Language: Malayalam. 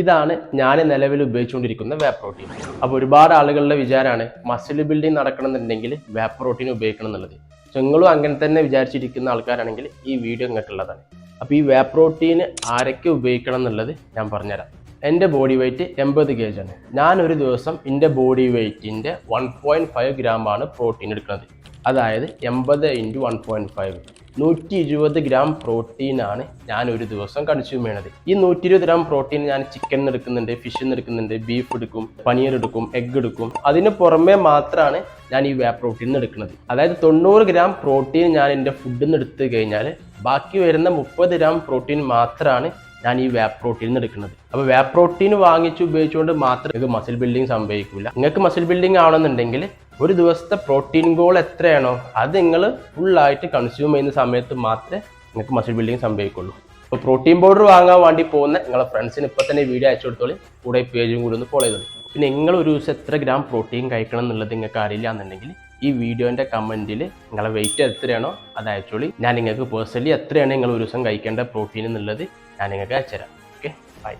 ഇതാണ് ഞാൻ നിലവിൽ ഉപയോഗിച്ചുകൊണ്ടിരിക്കുന്ന വേപ്പ് പ്രോട്ടീൻ അപ്പോൾ ഒരുപാട് ആളുകളുടെ വിചാരമാണ് മസിൽ ബിൽഡിംഗ് വേപ്പ് പ്രോട്ടീൻ ഉപയോഗിക്കണം എന്നുള്ളത്. നിങ്ങളും അങ്ങനെ തന്നെ വിചാരിച്ചിരിക്കുന്ന ആൾക്കാരാണെങ്കിൽ ഈ വീഡിയോ നിങ്ങൾക്കുള്ളതാണ് അപ്പോൾ ഈ വേപ്പ് പ്രോട്ടീൻ ആരൊക്കെ ഉപയോഗിക്കണം എന്നുള്ളത് ഞാൻ പറഞ്ഞുതരാം. എന്റെ ബോഡി വെയ്റ്റ് എൺപത് കെ ആണ്. ഞാൻ ഒരു ദിവസം എന്റെ ബോഡി വെയ്റ്റിന്റെ വൺ പോയിന്റ് ഫൈവ് ഗ്രാമാണ് പ്രോട്ടീൻ എടുക്കുന്നത്. അതായത് എൺപത് ഇന്റു വൺ പോയിന്റ് ഫൈവ് നൂറ്റി ഇരുപത് ഗ്രാം പ്രോട്ടീനാണ് ഞാൻ ഒരു ദിവസം കൺസ്യൂം ചെയ്യണത്. ഈ നൂറ്റി ഇരുപത് ഗ്രാം പ്രോട്ടീൻ ഞാൻ ചിക്കൻ എടുക്കുന്നുണ്ട് ഫിഷ് എടുക്കുന്നുണ്ട് ബീഫ് എടുക്കും പനീർ എടുക്കും എഗ് എടുക്കും. അതിന് പുറമെ മാത്രമാണ് ഞാൻ ഈ വേ പ്രോട്ടീൻ എടുക്കുന്നത്. അതായത് തൊണ്ണൂറ് ഗ്രാം പ്രോട്ടീൻ ഞാൻ എന്റെ ഫുഡിൽ നിന്ന് എടുത്തു കഴിഞ്ഞാൽ ബാക്കി വരുന്ന മുപ്പത് ഗ്രാം പ്രോട്ടീൻ മാത്രമാണ് ഞാൻ ഈ വേ പ്രോട്ടീൻ എടുക്കുന്നത്. അപ്പോൾ വേ പ്രോട്ടീൻ വാങ്ങിച്ച് ഉപയോഗിച്ചുകൊണ്ട് മാത്രം നിങ്ങൾക്ക് മസിൽ ബിൽഡിംഗ് സംഭവിക്കില്ല നിങ്ങൾക്ക് മസിൽ ബിൽഡിംഗ് ആവണമെന്നുണ്ടെങ്കിൽ ഒരു ദിവസത്തെ പ്രോട്ടീൻ ഗോൾ എത്രയാണോ അത് നിങ്ങൾ ഫുള്ളായിട്ട് കൺസ്യൂം ചെയ്യുന്ന സമയത്ത് മാത്രമേ നിങ്ങൾക്ക് മസിൽ ബിൽഡിംഗ് സംഭവിക്കുള്ളൂ. അപ്പോൾ പ്രോട്ടീൻ പൗഡർ വാങ്ങാൻ വേണ്ടി പോകുന്ന നിങ്ങളുടെ ഫ്രണ്ട്സിന് ഇപ്പോൾ തന്നെ വീഡിയോ അയച്ചു കൊടുത്തോളി. കൂടെ പേജും കൂടി ഒന്ന് ഫോളോ ചെയ്തോളി. പിന്നെ നിങ്ങൾ ഒരു ദിവസം എത്ര ഗ്രാം പ്രോട്ടീൻ കഴിക്കണം എന്നുള്ളത് നിങ്ങൾക്ക് അറിയില്ല എന്നുണ്ടെങ്കിൽ ഈ വീഡിയോന്റെ കമന്റിൽ നിങ്ങളെ വെയിറ്റ് എത്രയാണോ അത് അയച്ചോളി. ഞാൻ നിങ്ങൾക്ക് പേഴ്സണലി എത്രയാണ് നിങ്ങൾ ഒരു ദിവസം കഴിക്കേണ്ട പ്രോട്ടീൻ എന്നുള്ളത് ഞാൻ നിങ്ങൾക്ക് അയച്ചുതരാം. Okay bye